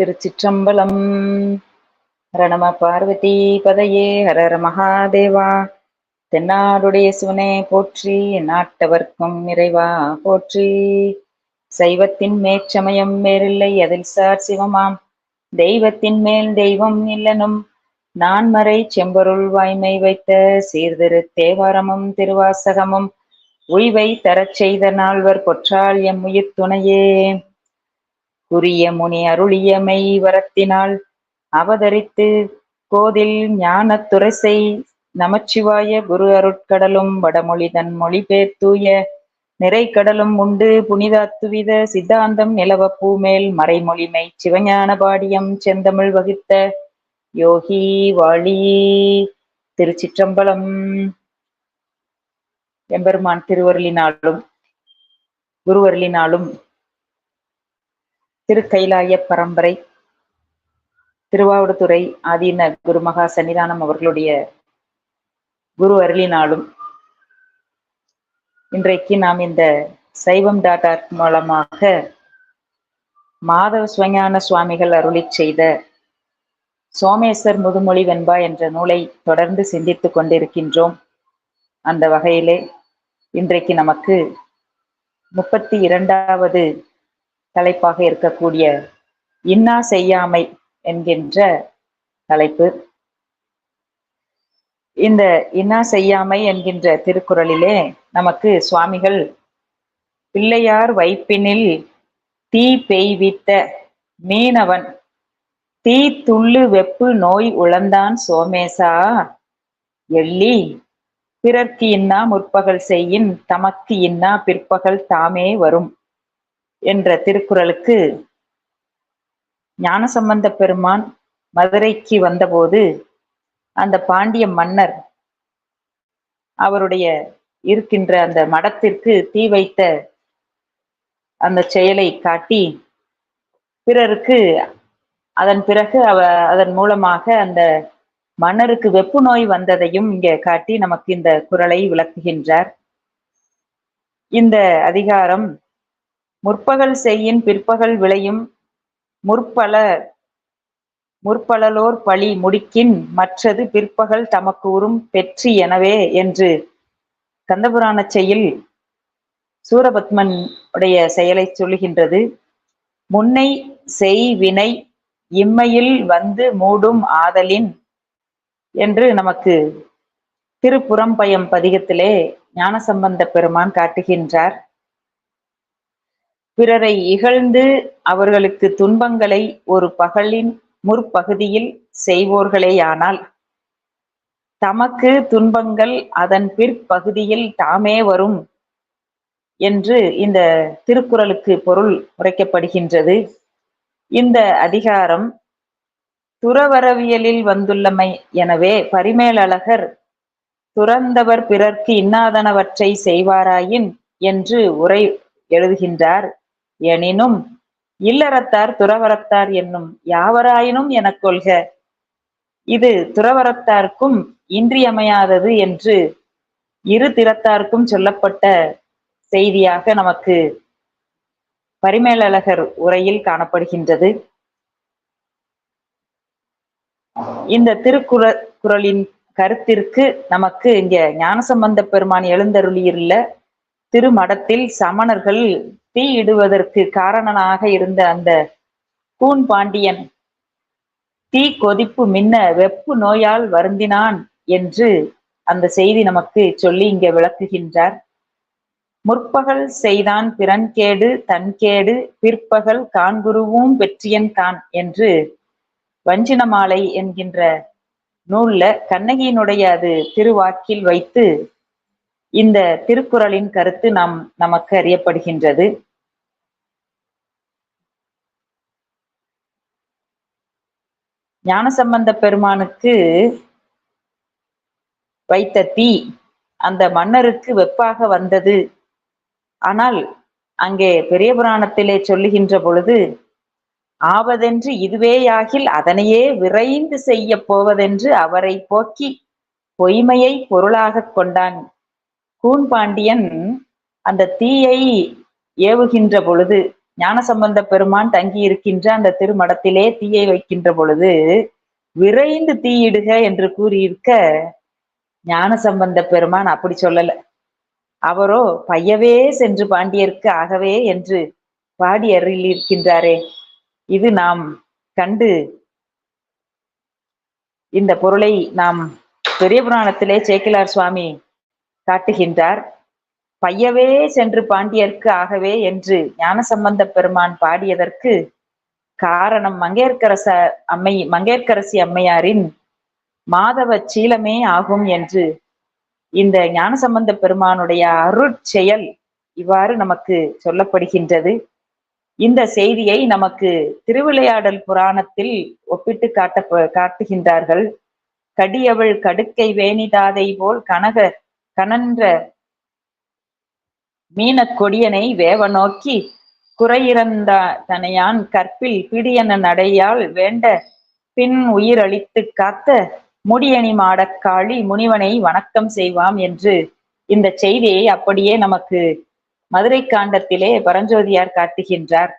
திருச்சிற்றம்பலம். ரணம பார்வதி பதையே ஹரர மகாதேவா. தென்னாடுடைய சிவனே போற்றி நாட்டவர்க்கும் இறைவா போற்றி. சைவத்தின் மேற்சமயம் வேறில்லை அதில் சார் சிவமாம். தெய்வத்தின் மேல் தெய்வம் இல்லனும். நான்மறை செம்பொருள் வாய்மை வைத்த சீர்திரு தேவாரமும் திருவாசகமும். உய்வை தரச் செய்த நால்வர் பொற்றால் எம் உயிர் துணையே. குறிய முனி அருளியமை வரத்தினால் அவதரித்து கோதில் ஞான துரசை நமச்சிவாய குரு அருட்கடலும் வடமொழி தன் மொழிபேர் தூய நிறைக்கடலும் உண்டு புனிதாத்துவித சித்தாந்தம் நிலவ பூமேல் மறைமொழிமை சிவஞான பாடியம் செந்தமிழ் வகித்த யோகி வாழி திருச்சிற்றம்பலம். எம்பெருமான் திருவருளினாலும் குருவருளினாலும் திருக்கைலாய பரம்பரை திருவாவடுதுறை ஆதீன குருமகா சன்னிதானம் அவர்களுடைய குரு அருளினாலும் இன்றைக்கு நாம் இந்த சைவம் டாட் ஆர்ட் மூலமாக மாதவ சுவஞான சுவாமிகள் அருளி செய்த சோமேஸ்வர் முதுமொழி வெண்பா என்ற நூலை தொடர்ந்து சிந்தித்துக் கொண்டிருக்கின்றோம். அந்த வகையிலே இன்றைக்கு நமக்கு முப்பத்தி இரண்டாவது தலைப்பாக இருக்கக்கூடிய இன்னா செய்யாமை என்கின்ற தலைப்பு. இந்த இன்னா செய்யாமை என்கின்ற திருக்குறளிலே நமக்கு சுவாமிகள் பிள்ளையார் வைப்பினில் தீ பெய்வித்த மீனவன் தீ துள்ளு வெப்பு நோய் உழந்தான் சோமேசா எள்ளி பிறர்க்கு இன்னா முற்பகல் செய்யின் தமக்கு இன்னா பிற்பகல் தாமே வரும். என்ற திருக்குறளுக்கு ஞானசம்பந்த பெருமான் மதுரைக்கு வந்தபோது அந்த பாண்டிய மன்னர் அவருடைய இருக்கின்ற அந்த மடத்திற்கு தீ வைத்த அந்த செயலை காட்டி பிறருக்கு அதன் பிறகு அவ அதன் மூலமாக அந்த மன்னருக்கு வெப்பு நோய் வந்ததையும் இங்கே காட்டி நமக்கு இந்த குரலை விளக்குகின்றார். இந்த அதிகாரம் முற்பகல் செய்யின் பிற்பகல் விளையும் முற்பல முற்பலலோர் பழி முடிக்கின் மற்றது பிற்பகல் தமக்கு உறும் பெற்றி எனவே என்று கந்தபுராண செயல் சூரபத்மன் உடைய செயலை சொல்லுகின்றது. முன்னை செய் வினை இம்மையில் வந்து மூடும் ஆதலின் என்று நமக்கு திருப்புறம்பயம் பதிகத்திலே ஞானசம்பந்த பெருமான் காட்டுகின்றார். பிறரை இகழ்ந்து அவர்களுக்கு துன்பங்களை ஒரு பகலின் முற்பகுதியில் செய்வோர்களேயானால் தமக்கு துன்பங்கள் அதன் பிற்பகுதியில் தாமே வரும் என்று இந்த திருக்குறளுக்கு பொருள் உரைக்கப்படுகின்றது. இந்த அதிகாரம் துறவரவியலில் வந்துள்ளமை எனவே பரிமேலழகர் துறந்தவர் பிறர்க்கு இன்னாதனவற்றை செய்வாராயின் என்று உரை எழுதுகின்றார். எனினும் இல்லறத்தார் துறவரத்தார் என்னும் யாவராயினும் எனக் கொள்க. இது துறவரத்தார்க்கும் இன்றியமையாதது என்று இரு திறத்தார்க்கும் சொல்லப்பட்ட செய்தியாக நமக்கு பரிமேலழகர் உரையில் காணப்படுகின்றது. இந்த திருக்குற குரலின் கருத்திற்கு நமக்கு இங்க ஞானசம்பந்த பெருமான் எழுந்தருளியுள்ள திருமடத்தில் சமணர்கள் தீயிடுவதற்கு காரணனாக இருந்த அந்த கூன் பாண்டியன் தீ கொதிப்பு மின்ன வெப்பு நோயால் வருந்தினான் என்று அந்த செய்தி நமக்கு சொல்லி இங்கே விளக்குகின்றார். முற்பகல் செய்தான் பிறன்கேடு தன்கேடு பிற்பகல் காண்குருவும் வெற்றியன் கான் என்று வஞ்சினமாலை என்கின்ற நூல்ல கண்ணகியினுடைய அது திருவாக்கில் வைத்து இந்த திருக்குறளின் கருத்து நாம் நமக்கு அறியப்படுகின்றது. ஞானசம்பந்த பெருமானுக்கு வைத்த தீ அந்த மன்னருக்கு வெப்பாக வந்தது. ஆனால் அங்கே பெரிய புராணத்திலே சொல்லுகின்ற பொழுது ஆவதென்று இதுவேயாகில் அதனையே விரைந்து செய்ய போவதென்று அவரை போக்கி பொய்மையை பொருளாக கொண்டான். கூன் பாண்டியன் அந்த தீயை ஏவுகின்ற பொழுது ஞானசம்பந்த பெருமான் தங்கி இருக்கின்ற அந்த திருமடத்திலே தீயை வைக்கின்ற பொழுது விரைந்து தீயிடுக என்று கூறியிருக்க ஞானசம்பந்த பெருமான் அப்படி சொல்லல. அவரோ பையவே சென்று பாண்டியர்க்கு ஆகவே என்று பாடி இருக்கின்றாரே இது நாம் கண்டு இந்த பொருளை நாம் பெரிய புராணத்திலே சேக்கிலார் சுவாமி காட்டுகின்றார். பையவே சென்று பாண்டியர்க்கு ஆகவே என்று ஞானசம்பந்த பெருமான் பாடியதற்கு காரணம் மங்கையர்கரச அம்மை மங்கையர்கரசி அம்மையாரின் மாதவ சீலமே ஆகும் என்று இந்த ஞானசம்பந்த பெருமானுடைய அருட்செயல் இவ்வாறு நமக்கு சொல்லப்படுகின்றது. இந்த செய்தியை நமக்கு திருவிளையாடல் புராணத்தில் ஒப்பிட்டு காட்ட காட்டுகின்றார்கள். கடியவள் கடுக்கை வேணிதாதை போல் கனக கனன்ற மீனக் கொடியனை வேவ நோக்கி குறையிறந்த தனையான் கற்பில் பிடியன நடையால் வேண்ட பின் உயிரளித்து காத்த முடியணி மாடக்காளி முனிவனை வணக்கம் செய்வாம் என்று இந்த செய்தியை அப்படியே நமக்கு மதுரை காண்டத்திலே பரஞ்சோதியார் காட்டுகின்றார்.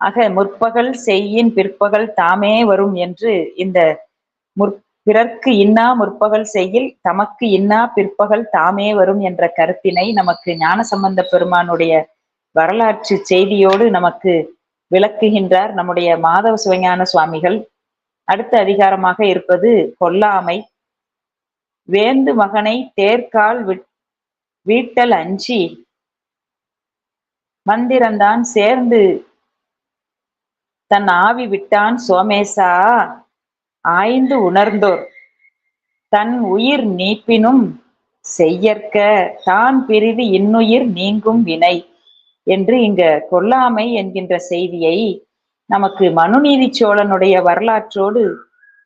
ஆக முற்பகல் செய்யின் பிற்பகல் தாமே வரும் என்று இந்த முற் பிறர்க்கு இன்னா முற்பகல் செய்யில் தமக்கு இன்னா பிற்பகல் தாமே வரும் என்ற கருத்தினை நமக்கு ஞான சம்பந்த பெருமானுடைய வரலாற்று செய்தியோடு நமக்கு விளக்குகின்றார் நம்முடைய மாதவ சிவஞான சுவாமிகள். அடுத்த அதிகாரமாக இருப்பது கொல்லாமை. வேந்து மகனை தேர்கால் வீட்டல் அஞ்சி. மந்திரந்தான் சேர்ந்து தன் ஆவி விட்டான் சோமேசா. ஆய்ந்து உணர்ந்தோர். தன் உயிர் நீப்பினும் செய்யற்க தான் பிரிது இன்னுயிர் நீங்கும் வினை என்று இங்க கொல்லாமை என்கின்ற செய்தியை நமக்கு மனுநீதி சோழனுடைய வரலாற்றோடு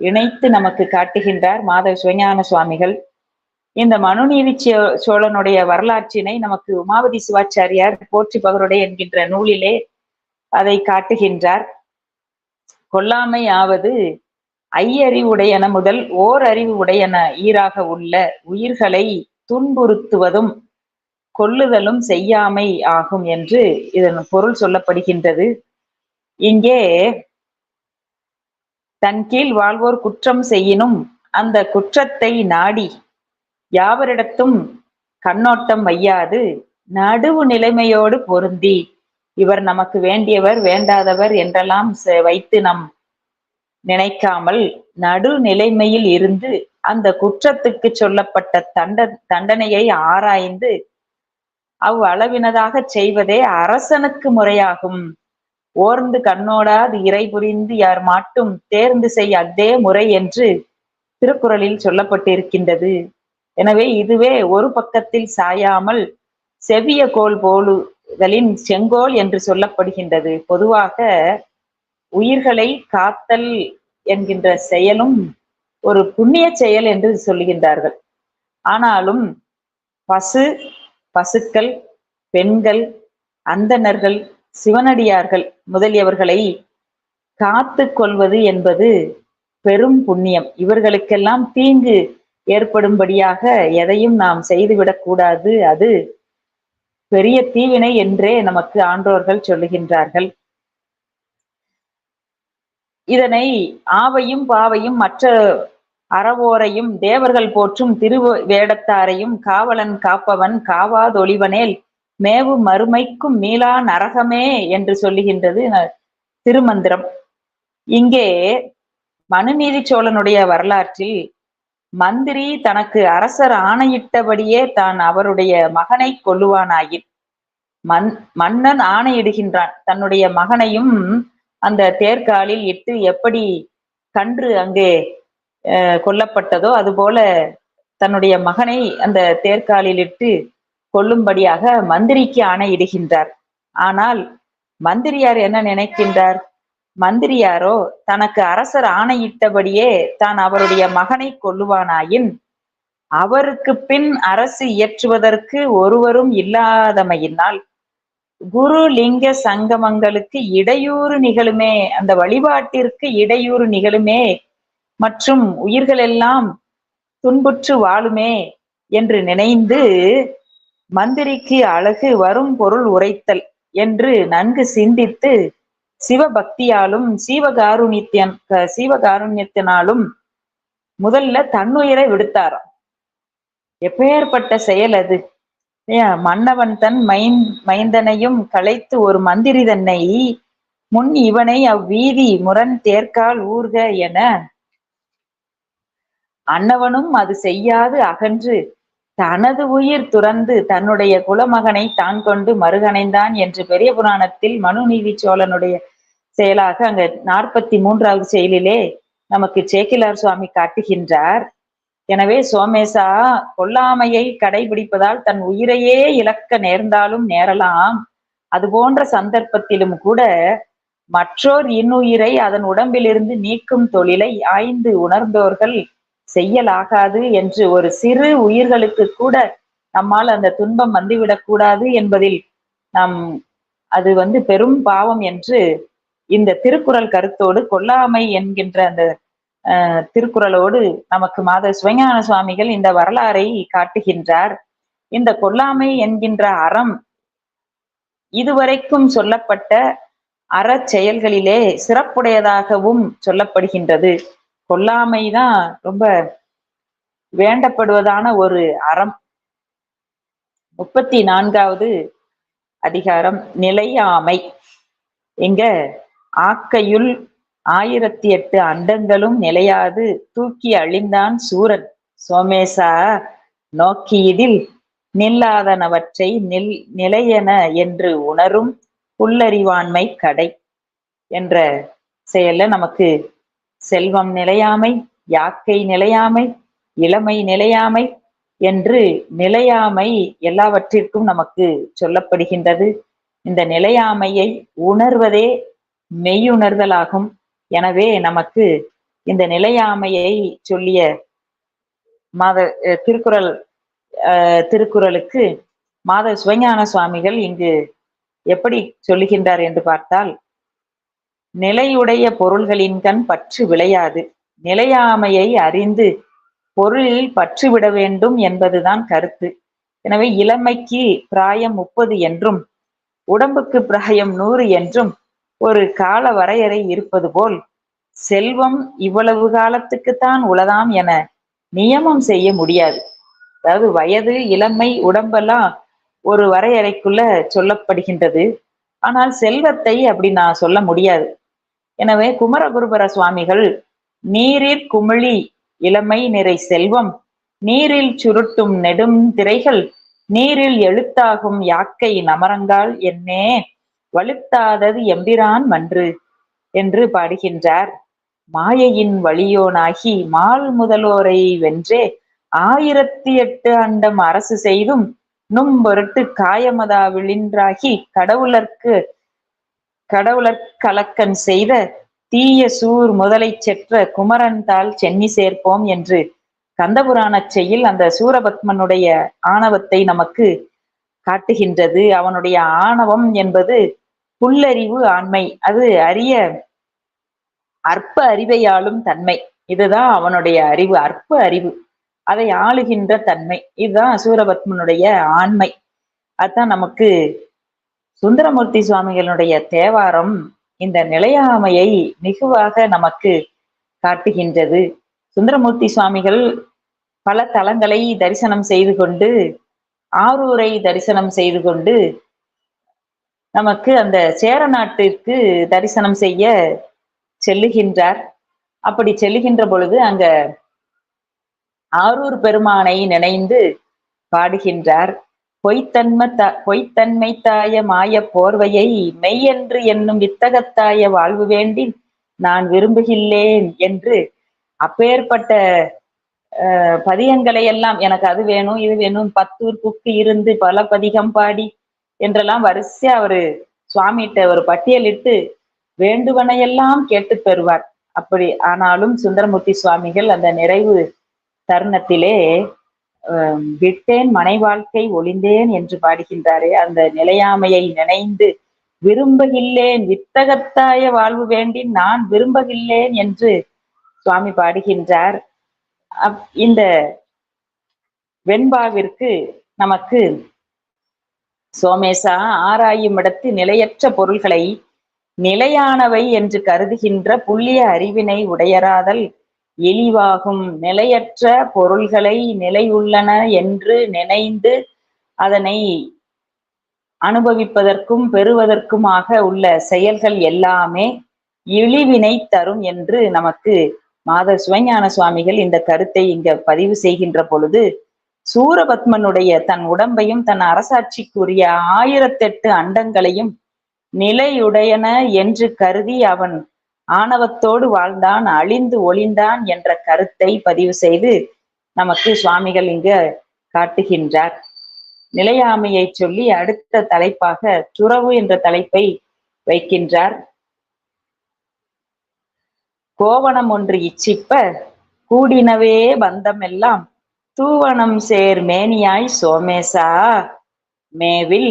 இணைத்து நமக்கு காட்டுகின்றார் மாதவ சிவஞான சுவாமிகள். இந்த மனுநீதி சோழனுடைய வரலாற்றினை நமக்கு உமாவதி சிவாச்சாரியார் போற்றி பகருடைய என்கின்ற நூலிலே அதை காட்டுகின்றார். கொல்லாமை ஆவது ஐயறிவுடையன முதல் ஓர் அறிவு உடையன ஈராக உள்ள உயிர்களை துன்புறுத்துவதும் கொல்லுதலும் செய்யாமை ஆகும் என்று இதன் பொருள் சொல்லப்படுகின்றது. இங்கே தன் கீழ் வாழ்வோர் குற்றம் செய்யினும் அந்த குற்றத்தை நாடி யாவரிடத்தும் கண்ணோட்டம் வையாது. நடுவு நிலைமையோடு பொருந்தி இவர் நமக்கு வேண்டியவர் வேண்டாதவர் என்றெல்லாம் வைத்து நம் நினைக்காமல் நடுநிலைமையில் இருந்து அந்த குற்றத்துக்கு சொல்லப்பட்ட தண்ட தண்டனையை ஆராய்ந்து அவ்வளவினதாக செய்வதே அரசனுக்கு முறையாகும். ஓர்ந்து கண்ணோடாது இறை புரிந்து யார் மாட்டும் தேர்ந்து செய் அதே முறை என்று திருக்குறளில் சொல்லப்பட்டிருக்கின்றது. எனவே இதுவே ஒரு பக்கத்தில் சாயாமல் செவிய கோல் போலுதலின் செங்கோல் என்று சொல்லப்படுகின்றது. பொதுவாக உயிர்களை காத்தல் என்கின்ற செயலும் ஒரு புண்ணிய செயல் என்று சொல்லுகின்றார்கள். ஆனாலும் பசு பசுக்கள் பெண்கள் அந்தணர்கள் சிவனடியார்கள் முதலியவர்களை காத்து கொள்வது என்பது பெரும் புண்ணியம். இவர்களுக்கெல்லாம் தீங்கு ஏற்படும்படியாக எதையும் நாம் செய்துவிடக்கூடாது அது பெரிய தீவினை என்றே நமக்கு ஆன்றோர்கள் சொல்லுகின்றார்கள். இதனை ஆவையும் பாவையும் மற்ற அறவோரையும் தேவர்கள் போற்றும் திரு வேடத்தாரையும் காவலன் காப்பவன் காவாதொழிவனேல் மேவு மறுமைக்கும் மீளா நரகமே என்று சொல்லுகின்றது திருமந்திரம். இங்கே மனுநீதி சோழனுடைய வரலாற்றில் மந்திரி தனக்கு அரசர் ஆணையிட்டபடியே தான் அவருடைய மகனை கொல்லுவானாயின். மன் மன்னன் ஆணையிடுகின்றான். தன்னுடைய மகனையும் அந்த தேர்காலில் இட்டு எப்படி கன்று அங்கே கொல்லப்பட்டதோ அதுபோல தன்னுடைய மகனை அந்த தேர்காலில் இட்டு கொல்லும்படியாக மந்திரிக்கு ஆணையிடுகின்றார். ஆனால் மந்திரியார் என்ன நினைக்கின்றார்? மந்திரியாரோ தனக்கு அரசர் ஆணையிட்டபடியே தான் அவருடைய மகனை கொல்லுவானாயின் அவருக்கு பின் அரசு இயற்றுவதற்கு ஒருவரும் இல்லாதமையினால் குரு லிங்க சங்கமங்களுக்கு இடையூறு நிகழுமே அந்த வழிபாட்டிற்கு இடையூறு நிகழுமே மற்றும் உயிர்கள் எல்லாம் துன்புற்று வாழுமே என்று நினைந்து மந்திரிக்கு அழகு வரும் பொருள் உரைத்தல் என்று நன்கு சிந்தித்து சிவபக்தியாலும் சீவகாருண்யத்திய சீவகாருண்யத்தினாலும் முதல்ல தன்னுயிரை விடுத்தாராம். எப்பேற்பட்ட செயல் அது. மன்னவன் தன் மைந் மைந்தனையும் களைத்து ஒரு மந்திரி தன்னை முன் இவனை அவ்வீதி முரண் தேர்க்கால் ஊர்க என அன்னவனும் அது செய்யாது அகன்று தனது உயிர் துறந்து தன்னுடைய குலமகனை தான் கொண்டு மறுகணைந்தான் என்று பெரிய புராணத்தில் மனுநீதி சோழனுடைய செயலாக அங்க நாற்பத்தி மூன்றாவது செயலிலே நமக்கு சேக்கிலார் சுவாமி காட்டுகின்றார். எனவே சோமேசா கொல்லாமையை கடைபிடிப்பதால் தன் உயிரையே இழக்க நேர்ந்தாலும் நேரலாம். அது போன்ற சந்தர்ப்பத்திலும் கூட மற்றோர் இன்னுயிரை அதன் உடம்பிலிருந்து நீக்கும் தொழிலை ஆய்ந்து உணர்ந்தோர்கள் செய்யலாகாது என்று ஒரு சிறு உயிர்களுக்கு கூட நம்மால் அந்த துன்பம் வந்துவிடக்கூடாது என்பதில் நாம் அது வந்து பெரும் பாவம் என்று இந்த திருக்குறள் கருத்தோடு கொல்லாமை என்கின்ற அந்த திருக்குறளோடு நமக்கு மாத சிவஞான சுவாமிகள் இந்த வரலாறை காட்டுகின்றார். இந்த கொல்லாமை என்கின்ற அறம் இதுவரைக்கும் சொல்லப்பட்ட அற செயல்களிலே சிறப்புடையதாகவும் சொல்லப்படுகின்றது. கொல்லாமைதான் ரொம்ப வேண்டப்படுவதான ஒரு அறம். முப்பத்தி நான்காவது அதிகாரம் நிலையாமை. இங்க ஆக்கையுள் ஆயிரத்தி எட்டு அண்டங்களும் நிலையாது. தூக்கி அழிந்தான் சூரன். சோமேசா நோக்கியதில் நில்லாதனவற்றை நில் நிலையென என்று உணரும் புல்லறிவாண்மை கடை என்ற செயல்ல நமக்கு செல்வம் நிலையாமை யாக்கை நிலையாமை இளமை நிலையாமை என்று நிலையாமை எல்லாவற்றிற்கும் நமக்கு சொல்லப்படுகின்றது. இந்த நிலையாமையை உணர்வதே மெய்யுணர்தலாகும். எனவே நமக்கு இந்த நிலையாமையை சொல்லிய மாத திருக்குறள் திருக்குறளுக்கு மாத சுவஞான சுவாமிகள் இங்கு எப்படி சொல்லுகின்றார் என்று பார்த்தால் நிலையுடைய பொருள்களின் கண் பற்று விளையாது. நிலையாமையை அறிந்து பொருளில் பற்று விட வேண்டும் என்பதுதான் கருத்து. எனவே இளமைக்கு பிராயம் முப்பது என்றும் உடம்புக்கு பிராயம் நூறு என்றும் ஒரு கால வரையறை இருப்பது போல் செல்வம் இவ்வளவு காலத்துக்குத்தான் உளதாம் என நியமம் செய்ய முடியாது. அதாவது வயது இளமை உடம்பெல்லாம் ஒரு வரையறைக்குள்ள சொல்லப்படுகின்றது. ஆனால் செல்வத்தை அப்படி நான் சொல்ல முடியாது. எனவே குமரகுருபர சுவாமிகள் நீரிற் குமிழி இளமை நிறை செல்வம் நீரில் சுருட்டும் நெடும் திரைகள் நீரில் எழுத்தாகும் யாக்கை நமரங்கால் என்னே வலுத்தாதது எம்பிரான் மன்று என்று பாடுகின்றார். மாயையின் வழியோனாகி மால் முதலோரை வென்றே ஆயிரத்தி எட்டு அண்டம் அரசு செய்தும் நும் பொருட்டு காயமதா விழின்றாகி கடவுளர்க்கு கடவுளர் கலக்கன் செய்த தீய சூர் முதலை செற்ற குமரன் தாள் சென்னி சேர்ப்போம் என்று கந்தபுராணச் செய்யில் அந்த சூரபத்மனுடைய ஆணவத்தை நமக்கு காட்டுகின்றது. அவனுடைய ஆணவம் என்பது புல்லறிவு ஆண்மை. அது அரிய அற்ப அறிவையாளும் தன்மை. இதுதான் அவனுடைய அறிவு அற்ப அறிவு. அதை ஆளுகின்ற தன்மை. இதுதான் சூரபத்மனுடைய ஆண்மை. அதுதான் நமக்கு சுந்தரமூர்த்தி சுவாமிகளுடைய தேவாரம் இந்த நிலையாமையை மிகுவாக நமக்கு காட்டுகின்றது. சுந்தரமூர்த்தி சுவாமிகள் பல தலங்களை தரிசனம் செய்து கொண்டு ஆரூரை தரிசனம் செய்து கொண்டு நமக்கு அந்த சேர நாட்டிற்கு தரிசனம் செய்ய செல்லுகின்றார். அப்படி செல்லுகின்ற பொழுது அங்க ஆரூர் பெருமானை நினைந்து பாடுகின்றார். பொய்த்தன்ம த பொய்த்தன்மை தாய மாய போர்வையை மெய்யென்று என்னும் வித்தகத்தாய வாழ்வு வேண்டி நான் விரும்புகின்றேன் என்று அப்பேற்பட்ட பதியங்களை எல்லாம் எனக்கு அது வேணும் இது வேணும் பத்தூர் குக்கு இருந்து பல பதிகம் பாடி என்றெல்லாம் வரிசையா அவரு சுவாமிகிட்ட ஒரு பட்டியலிட்டு வேண்டுவனையெல்லாம் கேட்டு பெறுவார். அப்படி ஆனாலும் சுந்தரமூர்த்தி சுவாமிகள் அந்த நிறைவு தருணத்திலே விட்டேன் மனை வாழ்க்கை ஒளிந்தேன் என்று பாடுகின்றாரே அந்த நிலையாமையை நினைந்து விரும்புகில்லேன் வித்தகத்தாய வாழ்வு வேண்டி நான் விரும்புகில்லேன் என்று சுவாமி பாடுகின்றார். இந்த வெண்பாவிற்கு நமக்கு சோமேசா ஆராயும் இடத்து நிலையற்ற பொருள்களை நிலையானவை என்று கருதுகின்ற புள்ளிய அறிவினை உடையராதல் இழிவாகும் நிலையற்ற பொருள்களை நிலையுள்ளன என்று நினைந்து அதனை அனுபவிப்பதற்கும் பெறுவதற்குமாக உள்ள செயல்கள் எல்லாமே இழிவினை தரும் என்று நமக்கு மாத சிவஞான சுவாமிகள் இந்த கருத்தை இங்க பதிவு செய்கின்ற பொழுது சூரபத்மனுடைய தன் உடம்பையும் தன் அரசாட்சிக்குரிய ஆயிரத்தெட்டு அண்டங்களையும் நிலையுடையன என்று கருதி அவன் ஆணவத்தோடு வாழ்ந்தான் அழிந்து ஒளிந்தான் என்ற கருத்தை பதிவு செய்து நமக்கு சுவாமிகள் இங்கு காட்டுகின்றார். நிலையாமையை சொல்லி அடுத்த தலைப்பாக துறவு என்ற தலைப்பை வைக்கின்றார். கோவணம் ஒன்று இச்சிப்ப கூடினவே பந்தமெல்லாம் தூவனம் சேர் மேனியாய் சோமேசா. மேவில்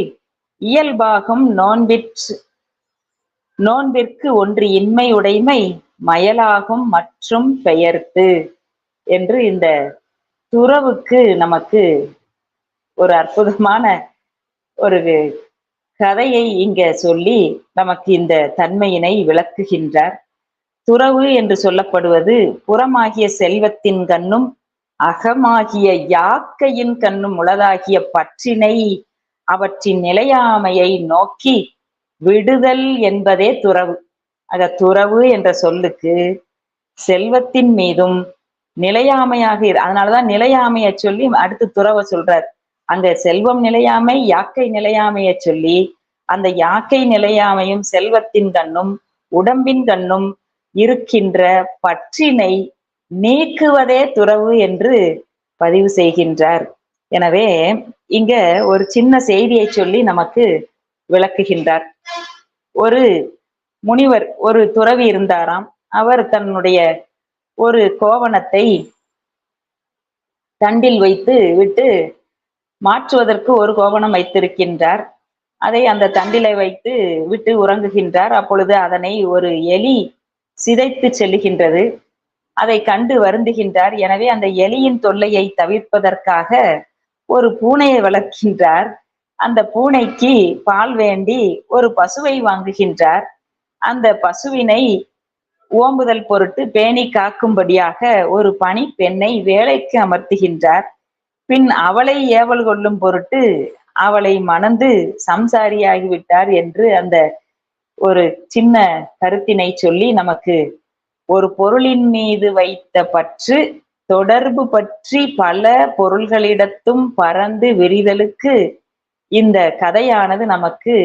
இயல்பாகும் நோன்பிற்று நோன்பிற்கு ஒன்று இன்மை உடைமை மயலாகும் மற்றும் பெயர்த்து என்று இந்த துறவுக்கு நமக்கு ஒரு அற்புதமான ஒரு கதையை இங்க சொல்லி நமக்கு இந்த தன்மையினை விளக்குகின்றார். துறவு என்று சொல்லப்படுவது புறமாகிய செல்வத்தின் கண்ணும் அகமாகிய யாக்கையின் கண்ணும் உளதாகிய பற்றினை அவற்றின் நிலையாமையை நோக்கி விடுதல் என்பதே துறவு. அத துறவு என்ற சொல்லுக்கு செல்வத்தின் மீதும் நிலையாமையாக அதனாலதான் நிலையாமைய சொல்லி அடுத்து துறவ சொல்றார். அந்த செல்வம் நிலையாமை யாக்கை நிலையாமைய சொல்லி அந்த யாக்கை நிலையாமையும் செல்வத்தின் கண்ணும் உடம்பின் கண்ணும் இருக்கின்ற பற்றினை நீக்குவதே துறவு என்று பதிவு செய்கின்றார். எனவே இங்க ஒரு சின்ன செய்தியை சொல்லி நமக்கு விளக்குகின்றார். ஒரு முனிவர் ஒரு துறவி இருந்தாராம். அவர் தன்னுடைய ஒரு கோவணத்தை தண்டில் வைத்து விட்டு மாற்றுவதற்கு ஒரு கோவணம் வைத்திருக்கின்றார். அதை அந்த தண்டிலை வைத்து விட்டு உறங்குகின்றார். அப்பொழுது அதனை ஒரு எலி சிதைத்து செல்லுகின்றது. அதை கண்டு வருந்துகின்றார். எனவே அந்த எலியின் தொல்லையை தவிர்ப்பதற்காக ஒரு பூனையை வளர்க்கின்றார். அந்த பூனைக்கு பால் வேண்டி ஒரு பசுவை வாங்குகின்றார். அந்த பசுவினை ஓம்புதல் பொருட்டு பேணி காக்கும்படியாக ஒரு பணி பெண்ணை வேலைக்கு அமர்த்துகின்றார். பின் அவளை ஏவல் கொள்ளும் பொருட்டு அவளை மணந்து சம்சாரியாகிவிட்டார் என்று அந்த ஒரு சின்ன கருத்தினை சொல்லி நமக்கு ஒரு பொருளின் மீது வைத்த பற்று தொடர்பு பற்றி பல பொருள்களிடத்தும் பறந்து விரிதலுக்கு இந்த கதையானது நமக்கு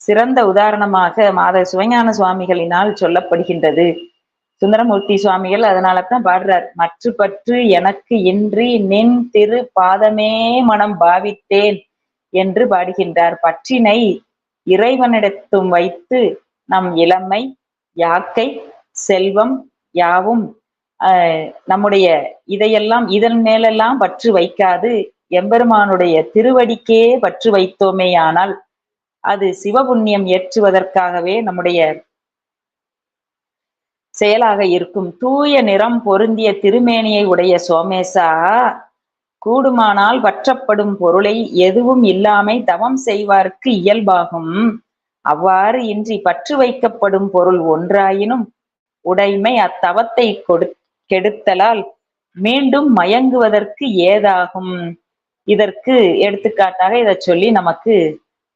சிறந்த உதாரணமாக மாத சிவஞான சுவாமிகளினால் சொல்லப்படுகின்றது. சுந்தரமூர்த்தி சுவாமிகள் அதனால தான் பாடுறார் மற்ற பற்று எனக்கு இன்றி நின் திரு பாதமே மனம் பாவித்தேன் என்று பாடுகின்றார். பற்றினை இறைவனிடத்தும் வைத்து நம் இளமை யாக்கை செல்வம் யாவும் நம்முடைய இதையெல்லாம் இதன் மேலெல்லாம் பற்று வைக்காது. எம்பெருமானுடைய திருவடிக்கே பற்று வைத்தோமேயானால் அது சிவபுண்ணியம் ஏற்றுவதற்காகவே நம்முடைய செயலாக இருக்கும். தூய நிறம் பொருந்திய திருமேனியை உடைய சோமேசா கூடுமானால் வற்றப்படும் பொருளை எதுவும் இல்லாமை தவம் செய்வார்க்கு இயல்பாகும். அவ்வாறு இன்றி பற்று வைக்கப்படும் பொருள் ஒன்றாயினும் உடைமை அத்தவத்தை கொடு கெடுத்தலால் மீண்டும் மயங்குவதற்கு ஏதாகும். இதற்கு எடுத்துக்காட்டாக இதை சொல்லி நமக்கு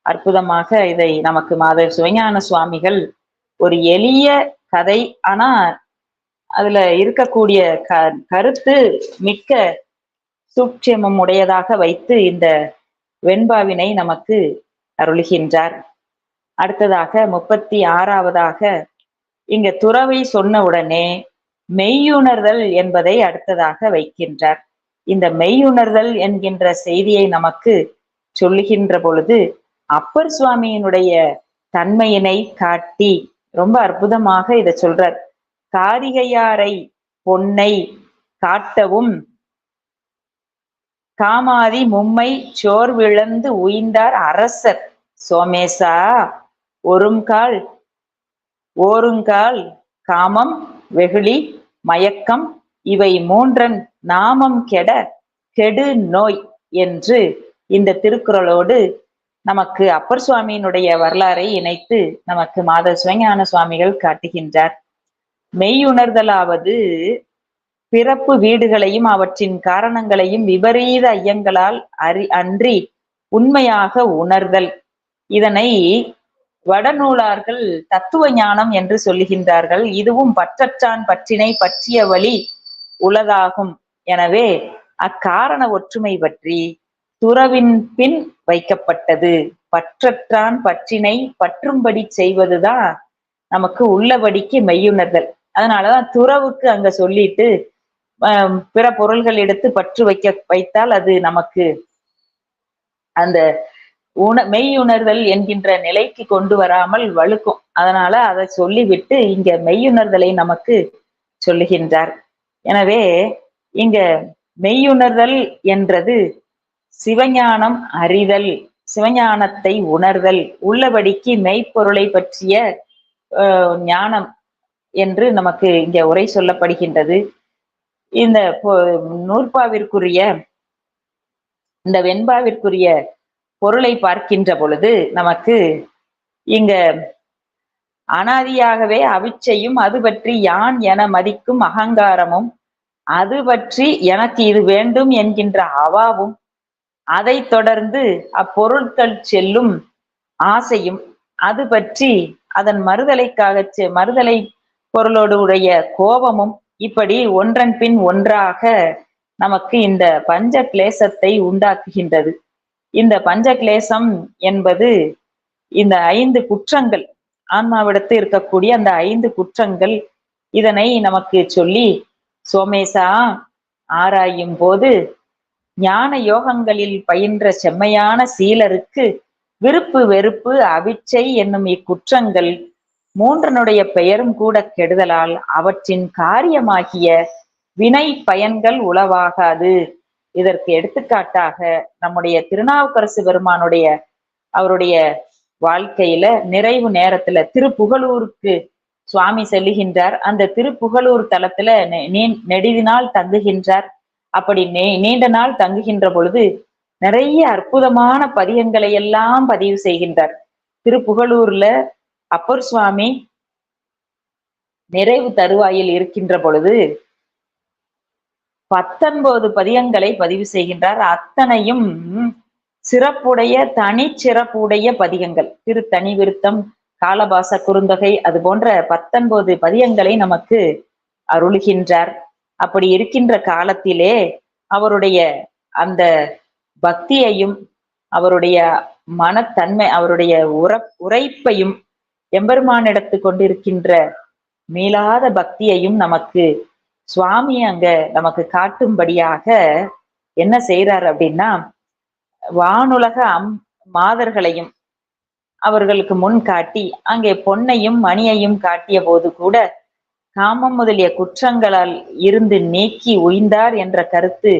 அற்புதமாக இதை நமக்கு மாத சிவஞான சுவாமிகள் ஒரு எளிய கதை. ஆனா அதுல இருக்கக்கூடிய க கருத்து மிக்க சூட்சேமம் உடையதாக வைத்து இந்த வெண்பாவினை நமக்கு அருளுகின்றார். அடுத்ததாக முப்பத்தி ஆறாவதாக இங்க துறவை சொன்ன உடனே மெய்யுணர்தல் என்பதை அடுத்ததாக வைக்கின்றார். இந்த மெய்யுணர்தல் என்கின்ற செய்தியை நமக்கு சொல்லுகின்ற பொழுது அப்பர் சுவாமியினுடைய தன்மையினை காட்டி ரொம்ப அற்புதமாக இதை சொல்றார். காரிகையாரை பொன்னை காட்டவும் காமாதி மும்மை சோர்விழந்து உயிந்தார் அரசர். சோமேசா ஒருங்கால் ஓருங்கால் காமம் வெகுளி மயக்கம் இவை மூன்றன் நாமம் கெட கெடு நோய் என்று இந்த திருக்குறளோடு நமக்கு அப்பர் சுவாமியினுடைய வரலாறை இணைத்து நமக்கு மாத சிவஞான சுவாமிகள் காட்டுகின்றார். மெய்யுணர்தலாவது பிறப்பு வீடுகளையும் அவற்றின் காரணங்களையும் விபரீத ஐயங்களால் அறி அன்றி உண்மையாக உணர்தல். இதனை வடநூலார்கள் தத்துவ ஞானம் என்று சொல்லுகின்றார்கள். இதுவும் பற்றற்றான் பற்றினை பற்றிய வழி உளதாகும். எனவே அக்காரண ஒற்றுமை பற்றி துறவின் பின் வைக்கப்பட்டது. பற்றற்றான் பற்றினை பற்றும்படி செய்வதுதான் நமக்கு உள்ளபடிக்கு மெய்யுணர்தல். அதனாலதான் துறவுக்கு அங்க சொல்லிட்டு பிற பொருள்கள் எடுத்து பற்று வைக்க வைத்தால் அது நமக்கு அந்த உண மெய் உணர்தல் என்கின்ற நிலைக்கு கொண்டு வராமல் வழுக்கும். அதனால அதை சொல்லிவிட்டு இங்க மெய்யுணர்தலை நமக்கு சொல்லுகின்றார். எனவே இங்க மெய்யுணர்தல் என்றது சிவஞானம் அறிதல் சிவஞானத்தை உணர்தல் உள்ளபடிக்கு மெய்ப்பொருளை பற்றிய ஞானம் என்று நமக்கு இங்க உரை சொல்லப்படுகின்றது. இந்த நூற்பாவிற்குரிய இந்த வெண்பாவிற்குரிய பொருளை பார்க்கின்ற பொழுது நமக்கு இங்க அனாதியாகவே அவிச்சையும் அது பற்றி யான் என மதிக்கும் அகங்காரமும் அது பற்றி எனக்கு இது வேண்டும் என்கின்ற அவாவும் அதை தொடர்ந்து அப்பொருட்கள் செல்லும் ஆசையும் அது பற்றி அதன் மறுதலைக்காக மறுதலை பொருளோடு உடைய கோபமும் இப்படி ஒன்றன் பின் ஒன்றாக நமக்கு இந்த பஞ்ச கிளேசத்தை உண்டாக்குகின்றது. இந்த பஞ்ச கிளேசம் என்பது இந்த ஐந்து குற்றங்கள் ஆன்மாவிடத்து இருக்கக்கூடிய அந்த ஐந்து குற்றங்கள் இதனை நமக்கு சொல்லி சோமேசா ஆராயும் போது ஞான யோகங்களில் பயின்ற செம்மையான சீலருக்கு விருப்பு வெறுப்பு அவிச்சை என்னும் இக்குற்றங்கள் மூன்றனுடைய பெயரும் கூட கெடுதலால் அவற்றின் காரியமாகிய வினை பயன்கள் உளவாகாது. இதற்கு எடுத்துக்காட்டாக நம்முடைய திருநாவுக்கரசு பெருமானுடைய அவருடைய வாழ்க்கையில நிறைவு நேரத்துல திருப்புகலூருக்கு சுவாமி செல்லுகின்றார். அந்த திருப்புகலூர் தலத்துல நெடுதினால் தங்குகின்றார். அப்படி நீண்ட நாள் தங்குகின்ற பொழுது நிறைய அற்புதமான பதியங்களை எல்லாம் பதிவு செய்கின்றார். திருப்புகலூர்ல அப்பர் சுவாமி நிறைவு தருவாயில் இருக்கின்ற பொழுது பத்தொன்பது பதியங்களை பதிவு செய்கின்றார். அத்தனையும் சிறப்புடைய தனி சிறப்புடைய பதிகங்கள். திரு தனி விருத்தம் காலபாச குறுந்தொகை அது போன்ற பத்தொன்பது பதியங்களை நமக்கு அருளுகின்றார். அப்படி இருக்கின்ற காலத்திலே அவருடைய அந்த பக்தியையும் அவருடைய மனத்தன்மை அவருடைய உற உரைப்பையும் எம்பெருமான் எடுத்து கொண்டிருக்கின்ற மீளாத பக்தியையும் நமக்கு சுவாமி அங்க நமக்கு காட்டும்படியாக என்ன செய்யறார் அப்படின்னா வானுலக அம் மாதர்களையும் அவர்களுக்கு முன் காட்டி அங்கே பொன்னையும் மணியையும் காட்டிய போது கூட காமம் முதலிய குற்றங்களால் இருந்து நீக்கி உய்ந்தார் என்ற கருத்து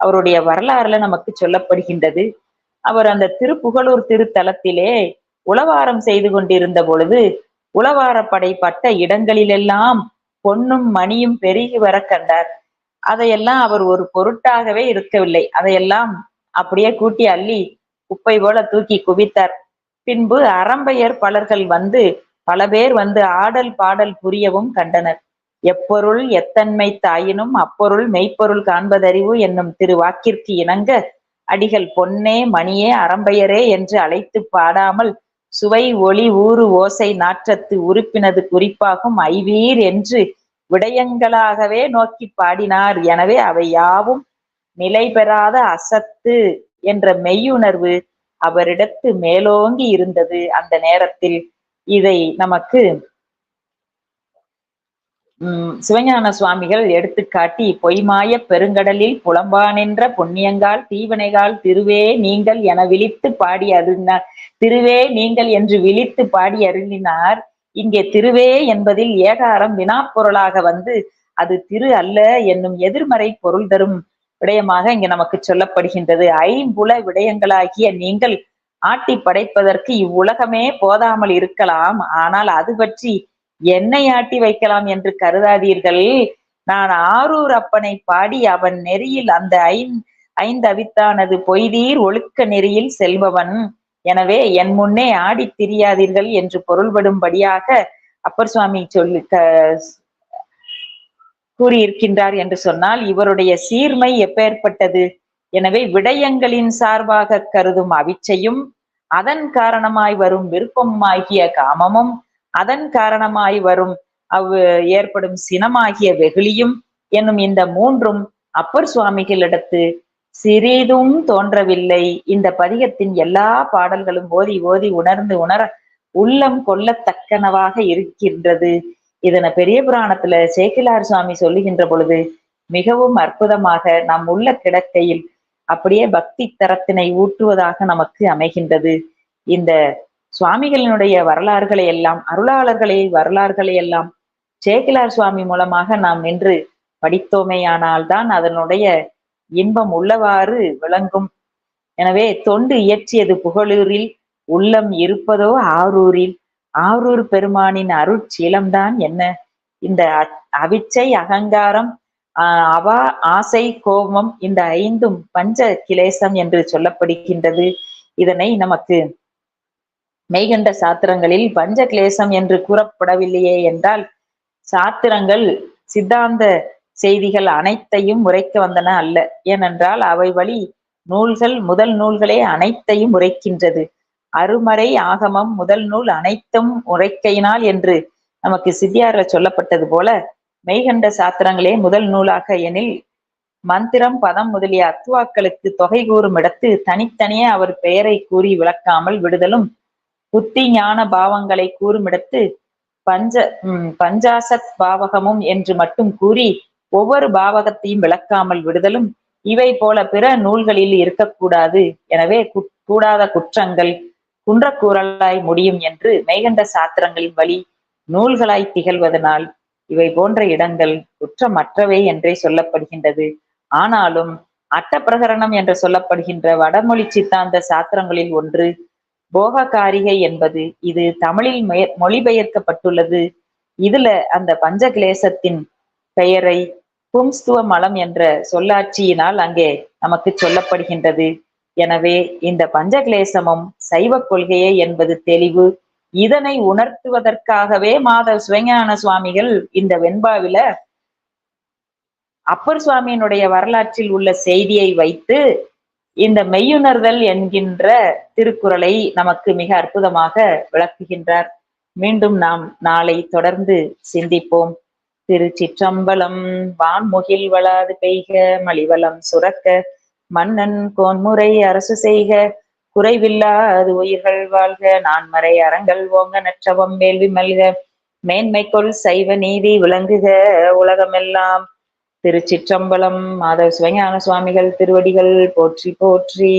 அவருடைய வரலாறுல நமக்கு சொல்லப்படுகின்றது. அவர் அந்த திருப்புகழூர் திருத்தலத்திலே உளவாரம் செய்து கொண்டிருந்த பொழுது உளவாரப்படைப்பட்ட இடங்களிலெல்லாம் பொன்னும் மணியும் பெருகி வர கண்டார். அதையெல்லாம் அவர் ஒரு பொருட்டாகவே இருக்கவில்லை. அதையெல்லாம் அப்படியே கூட்டி அள்ளி குப்பை போல தூக்கி குவித்தார். பின்பு அறம்பெயர் பலர்கள் வந்து பல பேர் வந்து ஆடல் பாடல் புரியவும் கண்டனர். எப்பொருள் எத்தன்மை தாயினும் அப்பொருள் மெய்ப்பொருள் காண்பதறிவு என்னும் திரு வாக்கிற்கு இணங்க அடிகள் பொன்னே மணியே அறம்பெயரே என்று அழைத்து பாடாமல் சுவை ஒளி ஊறு ஓசை நாற்றத்து உறுப்பினது குறிப்பாகும். ஐவீர் என்று விடயங்களாகவே நோக்கி பாடினார். எனவே அவை யாவும் நிலை பெறாத அசத்து என்ற மெய்யுணர்வு அவரிடத்து மேலோங்கி இருந்தது. அந்த நேரத்தில் இதை நமக்கு உம் சிவஞான சுவாமிகள் எடுத்துக்காட்டி பொய்மாய பெருங்கடலில் புலம்பா நின்ற புண்ணியங்கால் தீவினைகால் திருவே நீங்கள் என விழித்து பாடி அருளினார் திருவே நீங்கள் என்று விழித்து பாடி அருளினார். இங்கே திருவே என்பதில் ஏகாரம் வினாப்பொருளாக வந்து அது திரு அல்ல என்னும் எதிர்மறை பொருள் தரும் விடயமாக இங்கு நமக்கு சொல்லப்படுகின்றது. ஐம்புல விடயங்களாகிய நீங்கள் ஆட்டி படைப்பதற்கு இவ்வுலகமே போதாமல் இருக்கலாம். ஆனால் அது பற்றி என்னை ஆட்டி வைக்கலாம் என்று கருதாதீர்கள். நான் ஆரூர் அப்பனை பாடி அவன் நெறியில் அந்த ஐந் ஐந்தவித்தானது பொய்தீர் ஒழுக்க நெறியில் செல்பவன். எனவே என் முன்னே ஆடித் திரியாதீர்கள் என்று பொருள்படும்படியாக அப்பர் சுவாமி சொல்லி க- கூறியிருக்கின்றார் என்று சொன்னால் இவருடைய சீர்மை எப்பேற்பட்டது? எனவே விடயங்களின் சார்பாக கருதும் அவிச்சையும் அதன் காரணமாய் வரும் விருப்பமாகிய காமமும் அதன் காரணமாய் வரும் அவ் ஏற்படும் சினமாகிய வெகுளியும் என்னும் இந்த மூன்றும் அப்பர் சுவாமிகளிடத்து சிறிதும் தோன்றவில்லை. இந்த பதிகத்தின் எல்லா பாடல்களும் ஓதி ஓதி உணர்ந்து உணர உள்ளம் கொள்ளத்தக்கனவாக இருக்கின்றது. இதனை பெரிய புராணத்துல சேக்கிலார் சுவாமி சொல்லுகின்ற பொழுது மிகவும் அற்புதமாக நம் உள்ள கிடக்கையில் அப்படியே பக்தி தரத்தினை ஊட்டுவதாக நமக்கு அமைகின்றது. இந்த சுவாமிகளினுடைய வரலாறுகளை எல்லாம் அருளாளர்களை வரலாறுகளை எல்லாம் சேக்கிலார் சுவாமி மூலமாக நாம் நின்று படித்தோமேயானால் தான் அதனுடைய இன்பம் உள்ளவாறு விளங்கும். எனவே தொண்டு இயற்றியது புகழூரில் உள்ளம் இருப்பதோ ஆரூரில். ஆரூர் பெருமானின் அருட்சீலம்தான் என்ன? இந்த அ- அவிச்சை அகங்காரம் ஆஹ் அவா ஆசை கோபம் இந்த ஐந்தும் பஞ்ச கிளேசம் என்று சொல்லப்படுகின்றது. இதனை நமக்கு மெய்கண்ட சாத்திரங்களில் பஞ்ச கிளேசம் என்று கூறப்படவில்லையே என்றால் சாத்திரங்கள் சித்தாந்த செய்திகள் அனைத்தையும் உரைக்க வந்தன அல்ல. ஏனென்றால் அவை வழி நூல்கள் முதல் நூல்களே அனைத்தையும் உரைக்கின்றது. அருமறை ஆகமம் முதல் நூல் அனைத்தும் உரைக்கையினால் என்று நமக்கு சித்தியார்ல சொல்லப்பட்டது போல மெய்கண்ட சாத்திரங்களே முதல் நூலாக எனில் மந்திரம் பதம் முதலிய அத்துவாக்களுக்கு தொகை கூறும் இடத்து தனித்தனியே அவர் பெயரை கூறி விளக்காமல் விடுதலும் புத்தி ஞான பாவங்களை கூறுமிடத்து பஞ்ச உம் பஞ்சாசத் பாவகமும் என்று மட்டும் கூறி ஒவ்வொரு பாவகத்தையும் விளக்காமல் விடுதலும். இவை போல பிற நூல்களில் இருக்கக்கூடாது. எனவே கூடாத குற்றங்கள் குன்றக்கூறலாய் முடியும் என்று மெய்கண்ட சாத்திரங்களின் வழி நூல்களாய் திகழ்வதனால் இவை போன்ற இடங்கள் குற்றமற்றவை என்றே சொல்லப்படுகின்றது. ஆனாலும் அட்டப்பிரகரணம் என்று சொல்லப்படுகின்ற வடமொழி சித்தாந்த சாத்திரங்களில் ஒன்று போககாரிகை என்பது இது தமிழில் மொழிபெயர்க்கப்பட்டுள்ளது. இதுல அந்த பஞ்சகிளேசத்தின் பெயரை பும்ஸ்துவ மலம் என்ற சொல்லாட்சியினால் அங்கே நமக்கு சொல்லப்படுகின்றது. எனவே இந்த பஞ்சகிளேசமும் சைவ கொள்கையே என்பது தெளிவு. இதனை உணர்த்துவதற்காகவே மாதவ சிவஞான சுவாமிகள் இந்த வெண்பாவில அப்பர் சுவாமியினுடைய வரலாற்றில் உள்ள செய்தியை வைத்து இந்த மெய்யுணர்தல் என்கின்ற திருக்குறளை நமக்கு மிக அற்புதமாக விளக்குகின்றார். மீண்டும் நாம் நாளை தொடர்ந்து சிந்திப்போம். திருச்சிற்றம்பலம் வான்முகில் வளாது பெய்க மலிவளம் சுரக்க மன்னன் கோன்முறை அரசு செய்க குறைவில்லாது உயிர்கள் வாழ்க நான்மறை அறங்கள் ஓங்க நற்றவம் வேள்வி மல்க மேன்மைக்கொள் சைவ நீதி விளங்குக உலகமெல்லாம் திருச்சிற்றம்பலம் மாதவ சிவஞான சுவாமிகள் திருவடிகள் போற்றி போற்றி.